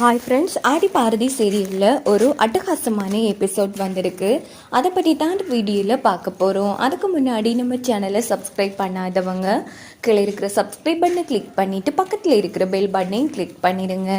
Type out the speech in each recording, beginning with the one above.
Hi friends ஆடி பாரதி சீரியலில் ஒரு அட்டகாசமான எபிசோட் வந்திருக்கு. அதை பற்றி தான் வீடியோவில் பார்க்க போகிறோம் அதுக்கு முன்னாடி நம்ம சேனலை சப்ஸ்கிரைப் பண்ணாதவங்க கீழே இருக்கிற சப்ஸ்கிரைப் பண்ணை கிளிக் பண்ணிவிட்டு பக்கத்தில் இருக்கிற பெல் பட்டனையும் கிளிக் பண்ணிடுங்க.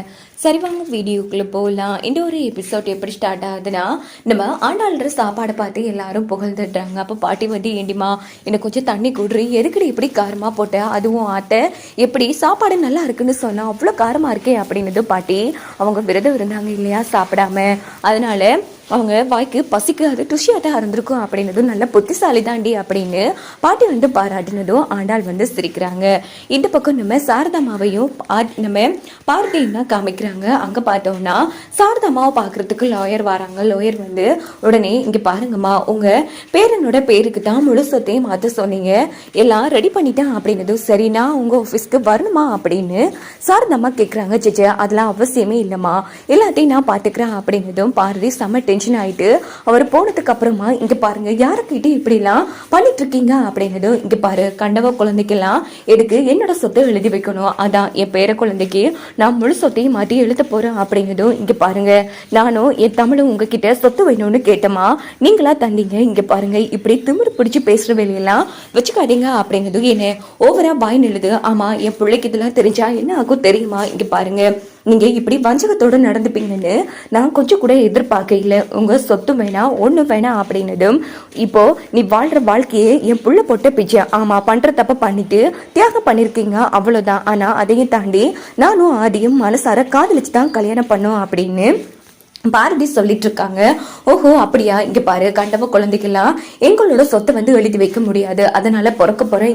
சரி வாங்க வீடியோக்குள்ளே போகலாம் இந்த ஒரு எபிசோட் எப்படி ஸ்டார்ட் ஆகுதுன்னா நம்ம ஆண்டாளுற சாப்பாடை பார்த்து எல்லாரும் புகழ்ந்துடுறாங்க. அப்போ பாட்டி வந்து ஏண்டிமா எனக்கு கொஞ்சம் தண்ணி குடுறி. எதுக்குடி இப்படி காரமாக போட்ட? அதுவும் ஆட்டை. எப்படி சாப்பாடு நல்லா இருக்குன்னு சொன்னால் அவ்வளோ காரமாக இருக்கே அப்படின்னது பாட்டி அவங்க விரதம் இருந்தாங்க இல்லையா சாப்பிடாம. அதனால அவங்க வாய்க்கு பசிக்காது அது தான் இருந்திருக்கும் அப்படின்னதும் நல்ல புத்திசாலி தாண்டி அப்படின்னு பாட்டி வந்து பாராட்டினதும் ஆண்டாள் வந்து சிரிக்கிறாங்க. இந்த பக்கம் நம்ம சாரதாமாவையும் பா- நம்ம பார்த்தியும் தான் காமிக்கிறாங்க. அங்கே பார்த்தோம்னா சாரதாமாவை பார்க்கறதுக்கு லாயர் வராங்க. லாயர் வந்து உடனே இங்கே பாருங்கம்மா உங்கள் பேரனோட பேருக்கு தான் முழுசத்தையும் மாற்ற சொன்னீங்க. எல்லாம் ரெடி பண்ணிட்டேன் அப்படின்னதும் சரி நான் உங்கள் ஆஃபீஸ்க்கு வரணுமா அப்படின்னு சாரதாமா கேட்குறாங்க சேச்சே அதெல்லாம் அவசியமே இல்லைம்மா. எல்லாத்தையும் நான் பார்த்துக்கிறேன் அப்படின்னதும் பாரதி செம்ம டென்ஷன் ஆயிட்டு அவர் போனதுக்கு அப்புறமா இங்கே பாருங்க யாருக்கிட்டே இப்படிலாம் பண்ணிட்டு இருக்கீங்க அப்படின்னதும் இங்கே பாரு கண்டவ குழந்தைக்கெல்லாம் எதுக்கு என்னோட சொத்தை எழுதி வைக்கணும்? அதான் என் பேர குழந்தைக்கு நான் முழு சொத்தையும் மாற்றி எழுத போகிறேன் அப்படிங்கிறதும் இங்கே பாருங்க நானும் என் தமிழும் உங்ககிட்ட சொத்து வேணும்னு கேட்டமா நீங்களா தந்தீங்க இங்கே பாருங்க இப்படி திமிரு பிடிச்சி பேசுகிற வேலையெல்லாம் வச்சுக்காதீங்க. அப்படிங்கிறதும் என்ன ஓவரா பாய் எழுது. ஆமா என் பிள்ளைக்கு இதெல்லாம் தெரிஞ்சா என்ன ஆகும் தெரியுமா? இங்கே பாருங்க. நீங்கள் இப்படி வஞ்சகத்தோடு நடந்துப்பீங்கன்னு நான் கொஞ்சம் கூட எதிர்பார்க்கல உங்கள் சொத்து வேணாம் ஒன்று வேணாம் அப்படின்னதும் இப்போது நீ வாழ்கிற வாழ்க்கையே என் புள்ள போட்ட பிச்சை. ஆமாம் பண்ணுற தப்ப பண்ணிட்டு தியாகம் பண்ணியிருக்கீங்க அவ்வளோதான் ஆனால் அதையும் தாண்டி நானும் ஆதியும் மனசார காதலிச்சு தான் கல்யாணம் பண்ணோம் அப்படின்னு பாரதி சொல்லிட்டு இருக்காங்க ஓஹோ அப்படியா? இங்க பாரு கண்டவ குழந்தைக்கெல்லாம் எங்களோட சொத்தை வந்து எழுதி வைக்க முடியாது. அதனால பிறக்க போற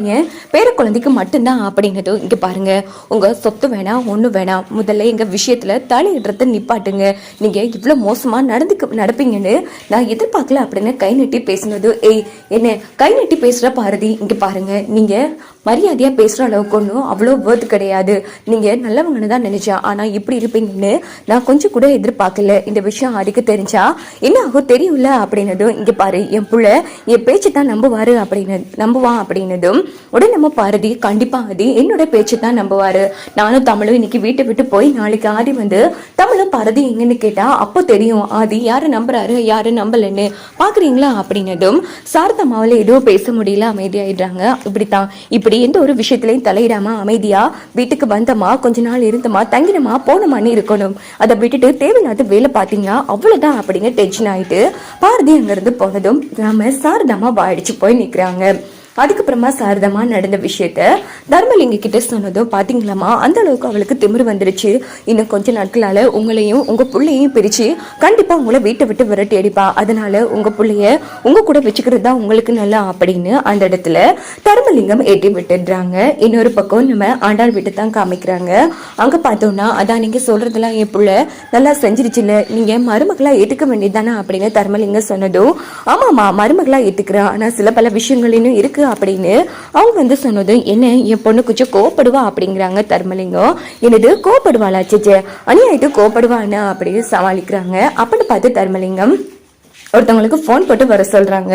பேர குழந்தைக்கு மட்டும்தான் அப்படிங்கிறது இங்க பாருங்க. உங்க சொத்து வேணாம் ஒண்ணு வேணாம் முதல்ல எங்க விஷயத்துல தலையிடுறத நிப்பாட்டுங்க. நீங்க இவ்வளவு மோசமா நடந்துக்க நடப்பீங்கன்னு நான் எதிர்பார்க்கல அப்படின்னு கை நட்டி பேசினது. ஏய் என்ன? கை நட்டி பேசுற பாரதி இங்க பாருங்க. நீங்க மரியாதையா பேசுற அளவுக்கு ஒன்றும் அவ்வளோ வேர்த் கிடையாது. நீங்க நல்லவங்கன்னு தான் நினைச்சேன். ஆனா இப்படி இருப்பீங்கன்னு நான் கொஞ்சம் கூட எதிர்பார்க்கல. இந்த விஷயம் அதுக்கு தெரிஞ்சா என்ன ஆகும்? தெரியும்ல அப்படின்னதும் இங்க பாரு என் புள்ள என் பேச்சு தான் நம்புவாரு அப்படின்னு நம்புவான் அப்படின்னதும் உடனே நம்ம பாரதி கண்டிப்பா ஆதி என்னோட பேச்சு தான் நம்புவாரு. நானும் தமிழும் இன்னைக்கு வீட்டை விட்டு போய் நாளைக்கு ஆதி வந்து தமிழும் பாரதி எங்கன்னு கேட்டா அப்போ தெரியும் ஆதி யாரு நம்புறாரு யாரு நம்பலன்னு. பாக்குறீங்களா அப்படின்னதும் சாரதம்மாவில் எதுவும் பேச முடியல அமைதியாயிடுறாங்க. இப்படித்தான். இப்படி எந்த ஒரு விஷயத்திலையும் தலையிடாம அமைதியா வீட்டுக்கு வந்தமா கொஞ்ச நாள் இருந்தமா தங்கினமா போனமான்னு இருக்கணும். அதை விட்டுட்டு தேவையில்லாத வேலை பார்த்தீங்கன்னா அவ்வளோதான் அப்படிங்க டென்ஷன் ஆயிட்டு பாரதி அங்கேருந்து போனதும் நம்ம சாரதாமா வாடிச்சு போய் நிற்கிறாங்க அதுக்கப்புறமா சாரதமா நடந்த விஷயத்த தர்மலிங்க கிட்ட சொன்னதும் பாத்தீங்களாமா அந்த அளவுக்கு அவளுக்கு திமிரு வந்துருச்சு. இன்னும் கொஞ்ச நாட்களால உங்களையும் உங்க பிள்ளையும் பிரிச்சு கண்டிப்பா உங்களை வீட்டை விட்டு விரட்டி அடிப்பா. அதனால உங்க பிள்ளைய உங்க கூட வச்சுக்கிறது தான் உங்களுக்கு நல்லா அப்படின்னு அந்த இடத்துல தர்மலிங்கம் ஏற்றி விட்டுடுறாங்க. இன்னொரு பக்கம் நம்ம ஆண்டாள் வீட்டை தான் காமிக்கிறாங்க. அங்க பார்த்தோம்னா அதான் நீங்க சொல்றதெல்லாம் என் பிள்ளை நல்லா செஞ்சிருச்சுல நீங்க மருமகளா ஏத்துக்க வேண்டியதானே அப்படின்னு தர்மலிங்கம் சொன்னதும் ஆமாமா மருமகளா ஏத்துக்கிறேன் ஆனா சில பல விஷயங்கள் இன்னும் இருக்கு அப்படின்னு அவங்க வந்து சொன்னதும் என்ன என் பொண்ணு கொஞ்சம் கோவப்படுவா அப்படிங்கிறாங்க தர்மலிங்கம். என்னது கோவப்படுவாளா சிச்சே அநியாயிட்டு கோவப்படுவான்னு அப்படின்னு சமாளிக்கிறாங்க அப்படின்னு பார்த்து தர்மலிங்கம் ஒருத்தவங்களுக்கு ஃபோன் போட்டு வர சொல்றாங்க.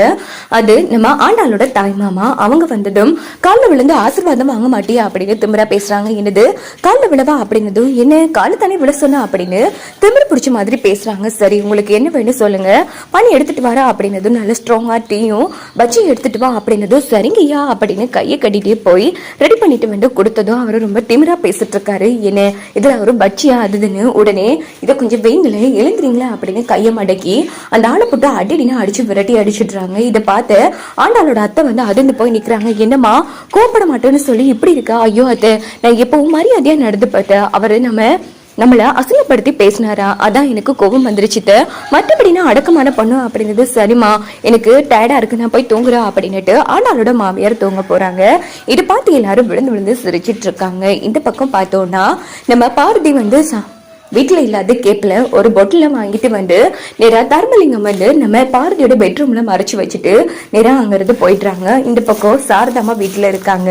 அது நம்ம ஆண்டாளோட தாய் மாமா அவங்க வந்ததும் காலில் விழுந்து ஆசீர்வாதம் வாங்க மாட்டியா? அப்படின்னு திமிரா பேசுறாங்க. என்னது? காலில் விழவா? அப்படின்னதும் என்ன காலு தானே விழ சொன்ன? அப்படின்னு திமிர பிடிச்ச மாதிரி பேசுறாங்க. சரி உங்களுக்கு என்ன வேணும் சொல்லுங்க. பணி எடுத்துட்டு வரா அப்படின்னதும் நல்ல ஸ்ட்ராங்கா டீயும் பஜ்ஜி எடுத்துட்டு வா. அப்படின்னதும் சரிங்கய்யா அப்படின்னு கையை கட்டிட்டே போய் ரெடி பண்ணிட்டு வந்து கொடுத்ததும் அவர் ரொம்ப திமிரா பேசிட்டு இருக்காரு என்ன இதுல ஒரு பஜ்ஜியா? அதுதுன்னு உடனே இதை கொஞ்சம் வெயிங்களே எழுந்துறீங்களா? அப்படின்னு கையை மடக்கி அந்த ஆளை போட்டு அடினா அடிச்சு விரட்டி அடிச்சிடுறாங்க. இதை பார்த்து ஆண்டாளோட அத்தை வந்து அதிர்ந்து போய் நிக்கிறாங்க. என்னம்மா கோப்பட மாட்டேன்னு சொல்லி இப்படி இருக்கா? ஐயோ அத்தை நான் எப்பவும் மரியாதையா நடந்து பார்த்தேன் அவரு நம்ம நம்மள அசிங்கப்படுத்தி பேசினாரா? அதான் எனக்கு கோபம் வந்துருச்சுட்டு மற்றபடி நான் அடக்கமான பொண்ணு அப்படிங்கிறது சரிம்மா. எனக்கு டயர்டா இருக்கு நான் போய் தூங்குறேன் அப்படின்னுட்டு ஆண்டாளோட மாமியார் தூங்க போறாங்க. இது பார்த்து எல்லாரும் விழுந்து விழுந்து சிரிச்சிட்டு இருக்காங்க. இந்த பக்கம் பார்த்தோம்னா நம்ம பாரதி வந்து ச- வீட்டில் இல்லாத கேப்பில் ஒரு பொட்டில் வாங்கிட்டு வந்து நேராக தர்மலிங்கம் வந்து நம்ம பாரதியோட பெட்ரூமில் மறைச்சி வச்சுட்டு நேராக அங்கேருந்து போயிடுறாங்க. இந்த பக்கம் சாரதாமா வீட்டில் இருக்காங்க.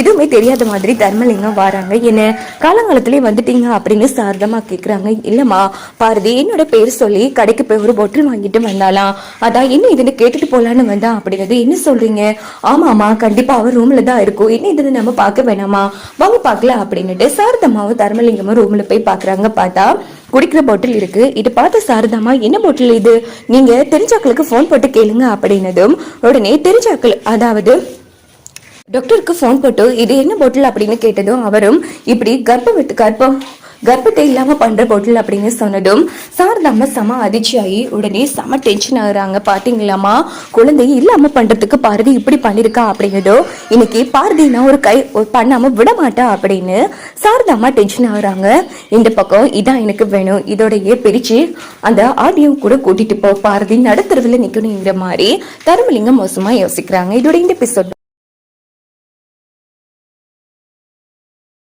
எதுவுமே தெரியாத மாதிரி தர்மலிங்கம் வராங்க. என்ன காலங்காலத்துலேயே வந்துட்டீங்க? அப்படின்னு சாரதாமா கேட்குறாங்க இல்லைம்மா பாரதி என்னோட பேர் சொல்லி கடைக்கு போய் ஒரு பொட்டில் வாங்கிட்டு வந்தாலாம் அதான் என்ன இதுன்னு கேட்டுட்டு போகலான்னு வந்தா? அப்படிங்கிறது. என்ன சொல்கிறீங்க ஆமாம்மா கண்டிப்பாக அவர் ரூமில் தான் இருக்கும் என்ன இதுன்னு நம்ம பார்க்க வேணாமா? வாங்க பார்க்கல அப்படின்னுட்டு சாரதம்மாவும் தர்மலிங்கமும் ரூமில் போய் பார்க்குறாங்க பார்த்து பார்த்தா குடிக்கிற பாட்டில் இருக்கு. இது பார்த்த சாரதாமா என்ன பாட்டில் இது? நீங்க தெரிஞ்சாக்களுக்கு ஃபோன் போட்டு கேளுங்க அப்படின்னதும் உடனே தெரிஞ்சாக்கள் அதாவது டாக்டருக்கு ஃபோன் போட்டு இது என்ன பாட்டில் அப்படின்னு கேட்டதும் அவரும் இப்படி கர்ப்ப கர்ப்பம் கர்ப்பத்தை இல்லாமல் பண்ணுற பாட்டில் அப்படின்னு சொன்னதும் சாரதாம செம அதிர்ச்சியாகி உடனே செம டென்ஷன் ஆகுறாங்க. பார்த்தீங்களாமா குழந்தை இல்லாமல் பண்ணுறதுக்கு பாரதி இப்படி பண்ணியிருக்கா அப்படின்னதும் இன்னைக்கு பாரதி நான் ஒரு கை பண்ணாமல் விட மாட்டா அப்படின்னு சாரதாமா டென்ஷன் ஆகுறாங்க. இந்த பக்கம் இதான் எனக்கு வேணும். இதோடையே பிரித்து அந்த ஆடியோ கூட கூட்டிகிட்டு போ. பாரதி நடுத்தரவில் நிற்கணுங்கிற மாதிரி தருமலிங்கம் மோசமாக யோசிக்கிறாங்க. இதோட இந்த எபிசோட்